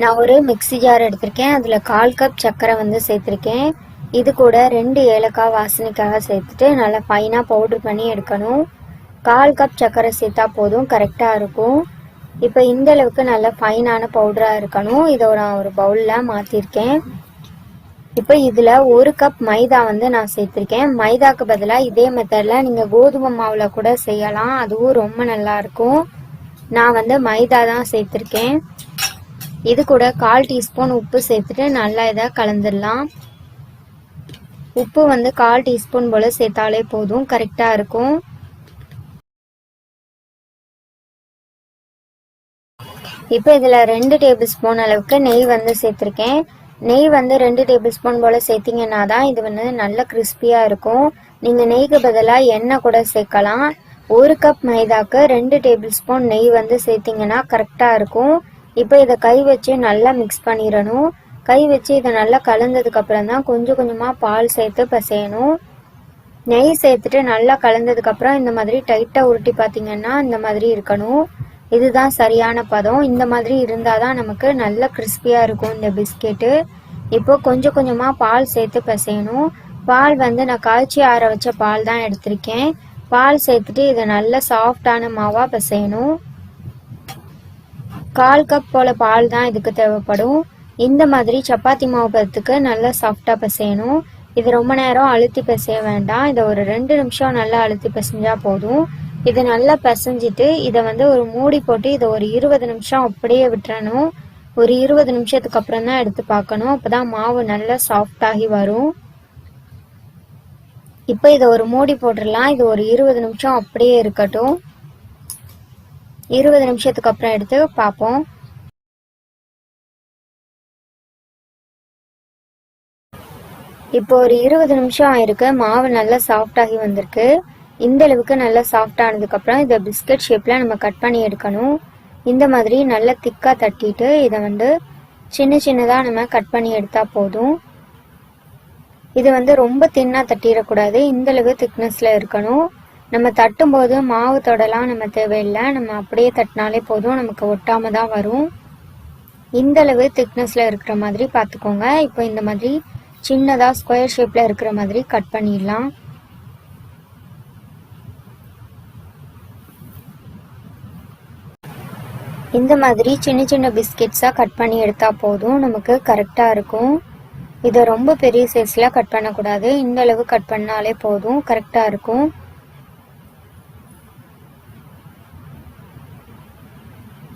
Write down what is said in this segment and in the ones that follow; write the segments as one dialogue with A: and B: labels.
A: நான் ஒரு mixie jar எடுத்திருக்கேன். அதில் கால் கப் சர்க்கரை வந்து சேர்த்துருக்கேன். இது கூட ரெண்டு ஏலக்காய் வாசனைக்காக சேர்த்துட்டு நல்லா ஃபைனாக பவுடர் பண்ணி எடுக்கணும். கால் கப் சர்க்கரை சேர்த்தா போதும் கரெக்டாக இருக்கும். இப்போ இந்த அளவுக்கு நல்ல ஃபைனான பவுடராக இருக்கணும். இதை நான் ஒரு பவுலில் மாற்றிருக்கேன் இப்போ இதில் ஒரு கப் மைதா வந்து நான் சேர்த்துருக்கேன். மைதாக்கு பதிலாக இதே மெத்தடில் நீங்கள் கோதுமை மாவில் கூட செய்யலாம். அதுவும் ரொம்ப நல்லா இருக்கும். நான் வந்து மைதா தான் சேர்த்துருக்கேன். இது கூட கால் டீஸ்பூன் உப்பு சேர்த்துட்டு நல்லா இதை கலந்துடலாம். உப்பு வந்து கால் டீஸ்பூன் போல் சேர்த்தாலே போதும் கரெக்டாக இருக்கும். இப்போ இதில் ரெண்டு டேபிள் ஸ்பூன் அளவுக்கு நெய் வந்து சேர்த்துருக்கேன். நெய் வந்து ரெண்டு டேபிள் ஸ்பூன் போல் சேர்த்திங்கன்னா தான் இது வந்து நல்ல கிறிஸ்பியாக இருக்கும். நீங்கள் நெய்க்கு பதிலாக எண்ணெய் கூட சேர்க்கலாம். ஒரு கப் மைதாக்கு ரெண்டு டேபிள் ஸ்பூன் நெய் வந்து சேர்த்திங்கன்னா கரெக்டாக இருக்கும். இப்போ இதை கை வச்சு நல்லா மிக்ஸ் பண்ணிடணும். கை வச்சு இதை நல்லா கலந்ததுக்கப்புறம் தான் கொஞ்சம் கொஞ்சமாக பால் சேர்த்து பிசையணும். நெய் சேர்த்துட்டு நல்லா கலந்ததுக்கப்புறம் இந்த மாதிரி டைட்டாக உருட்டி பார்த்தீங்கன்னா இந்த மாதிரி இருக்கணும். இதுதான் சரியான பதம். இந்த மாதிரி இருந்தால் தான் நமக்கு நல்ல கிறிஸ்பியாக இருக்கும் இந்த பிஸ்கெட்டு இப்போ கொஞ்சம் கொஞ்சமாக பால் சேர்த்து பிசையணும். பால் வந்து நான் காய்ச்சி ஆற வச்ச பால் தான் எடுத்திருக்கேன். பால் சேர்த்துட்டு இதை நல்ல சாஃப்டான மாவாக பிசையணும். கால் கப் போல் பால் தான் இதுக்கு தேவைப்படும். இந்த மாதிரி சப்பாத்தி மாவு பதத்துக்கு நல்லா சாஃப்டாக பிசையணும். இது ரொம்ப நேரம் அழுத்தி பிசைய வேண்டாம். இதை ஒரு ரெண்டு நிமிஷம் நல்லா அழுத்தி பிசைஞ்சா போதும். இது நல்லா பிசைஞ்சிட்டு இதை வந்து ஒரு மூடி போட்டு இதை ஒரு இருபது நிமிஷம் அப்படியே விட்டுறணும். ஒரு இருபது நிமிஷத்துக்கு அப்புறம் தான் எடுத்து பார்க்கணும். அப்போதான் மாவு நல்லா சாஃப்டாகி வரும். இப்போ இதை ஒரு மூடி போட்டுடலாம். இது ஒரு இருபது நிமிஷம் அப்படியே இருக்கட்டும். இருபது நிமிஷத்துக்கு அப்புறம் எடுத்து பார்ப்போம். இப்போ ஒரு இருபது நிமிஷம் ஆயிருக்கு. மாவு நல்லா சாஃப்டாகி வந்திருக்கு. இந்த அளவுக்கு நல்லா சாஃப்ட் ஆனதுக்கப்புறம் இதை பிஸ்கட் ஷேப்பில் நம்ம கட் பண்ணி எடுக்கணும். இந்த மாதிரி நல்லா திக்காக தட்டிட்டு இதை வந்து சின்ன சின்னதாக நம்ம கட் பண்ணி எடுத்தால் போதும். இது வந்து ரொம்ப தின்னாக தட்டிடக்கூடாது. இந்தளவு திக்னஸில் இருக்கணும். நம்ம தட்டும்போது மாவு தொடலாம் நம்ம தேவையில்லை. நம்ம அப்படியே தட்டினாலே போதும். நமக்கு ஒட்டாம தான் வரும். இந்த அளவு திக்னஸில் இருக்கிற மாதிரி பார்த்துக்கோங்க. இப்போ இந்த மாதிரி சின்னதாக ஸ்கொயர் ஷேப்பில் இருக்கிற மாதிரி கட் பண்ணிடலாம். இந்த மாதிரி சின்ன சின்ன பிஸ்கெட்ஸாக கட் பண்ணி எடுத்தால் போதும். நமக்கு கரெக்டாக இருக்கும். இதை ரொம்ப பெரிய சைஸில் கட் பண்ணக்கூடாது. இந்த அளவு கட் பண்ணாலே போதும். கரெக்டாக இருக்கும்.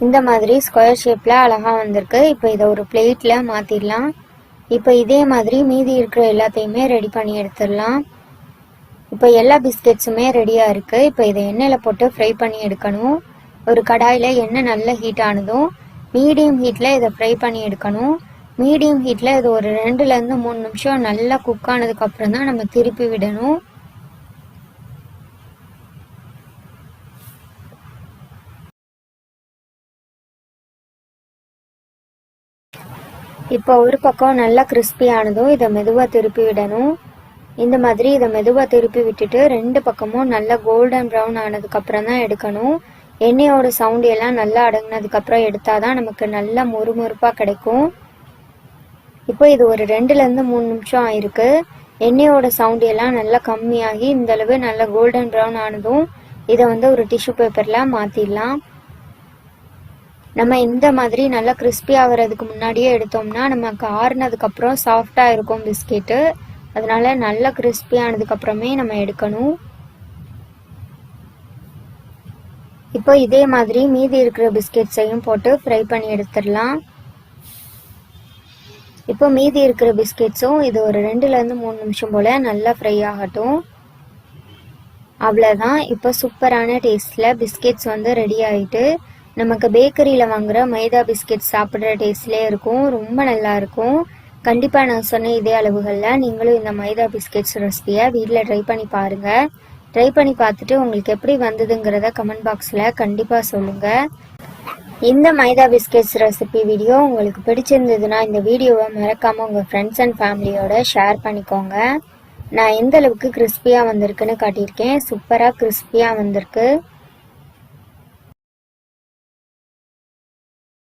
A: இந்த மாதிரி ஸ்கொயர் ஷேப்பில் அழகாக வந்திருக்கு. இப்போ இதை ஒரு பிளேட்டில் மாற்றிடலாம் இப்போ இதே மாதிரி மீதி இருக்கிற எல்லாத்தையுமே ரெடி பண்ணி எடுத்துடலாம். இப்போ எல்லா பிஸ்கெட்ஸுமே ரெடியாக இருக்குது இப்போ இதை எண்ணெயில் போட்டு ஃப்ரை பண்ணி எடுக்கணும். ஒரு கடாயில் எண்ணெய் நல்ல ஹீட் ஆனதும் மீடியம் ஹீட்டில் இதை ஃப்ரை பண்ணி எடுக்கணும். மீடியம் ஹீட்டில் இது ஒரு ரெண்டுலேருந்து மூணு நிமிஷம் நல்லா குக் ஆனதுக்கப்புறம் தான் நம்ம திருப்பி விடணும். இப்போ ஒரு பக்கம் நல்லா கிறிஸ்பியானதும் இதை மெதுவாக திருப்பி விடணும். இந்த மாதிரி இதை மெதுவாக திருப்பி விட்டுட்டு ரெண்டு பக்கமும் நல்லா கோல்டன் ப்ரௌன் ஆனதுக்கப்புறம் தான் எடுக்கணும். எண்ணெயோட சவுண்ட் எல்லாம் நல்லா அடங்கினதுக்கப்புறம் எடுத்தால் தான் நமக்கு நல்லா முறுமுறுப்பாக கிடைக்கும். இப்போ இது ஒரு ரெண்டுலேருந்து மூணு நிமிஷம் ஆயிருக்கு. எண்ணெயோட சவுண்ட் எல்லாம் நல்லா கம்மியாகி இந்த அளவு நல்லா கோல்டன் ப்ரௌன் ஆனதும் இதை வந்து ஒரு டிஷ்யூ பேப்பரில் மாற்றிடலாம் நம்ம இந்த மாதிரி நல்லா கிறிஸ்பி ஆகிறதுக்கு முன்னாடியே எடுத்தோம்னா நமக்கு ஆறுனதுக்கப்புறம் சாஃப்டாக இருக்கும் பிஸ்கெட்டு அதனால நல்லா கிறிஸ்பி ஆனதுக்கப்புறமே நம்ம எடுக்கணும். இப்போ இதே மாதிரி மீதி இருக்கிற பிஸ்கெட்ஸையும் போட்டு ஃப்ரை பண்ணி எடுத்துடலாம். இப்போ மீதி இருக்கிற பிஸ்கெட்ஸும் இது ஒரு ரெண்டுலேருந்து மூணு நிமிஷம் போல் நல்லா ஃப்ரை ஆகட்டும். அவ்வளோதான் இப்போ சூப்பரான டேஸ்ட்டில் பிஸ்கெட்ஸ் வந்து ரெடி ஆகிட்டு நமக்கு பேக்கரியில் வாங்குகிற மைதா பிஸ்கெட் சாப்பிட்ற டேஸ்ட்லேயே இருக்கும். ரொம்ப நல்லா இருக்கும். கண்டிப்பாக நான் சொன்ன இதே அளவுகளில் நீங்களும் இந்த மைதா பிஸ்கெட்ஸ் ரெசிபியை வீட்டில் ட்ரை பண்ணி பாருங்கள் ட்ரை பண்ணி பார்த்துட்டு உங்களுக்கு எப்படி வந்ததுங்கிறத கமெண்ட் பாக்ஸில் கண்டிப்பாக சொல்லுங்கள் இந்த மைதா பிஸ்கெட்ஸ் ரெசிபி வீடியோ உங்களுக்கு பிடிச்சிருந்ததுன்னா இந்த வீடியோவை மறக்காமல் உங்கள் ஃப்ரெண்ட்ஸ் அண்ட் ஃபேமிலியோட ஷேர் பண்ணிக்கோங்க. நான் எந்த அளவுக்கு கிறிஸ்பியாக வந்திருக்குன்னு காட்டியிருக்கேன். சூப்பராக கிறிஸ்பியாக வந்திருக்கு.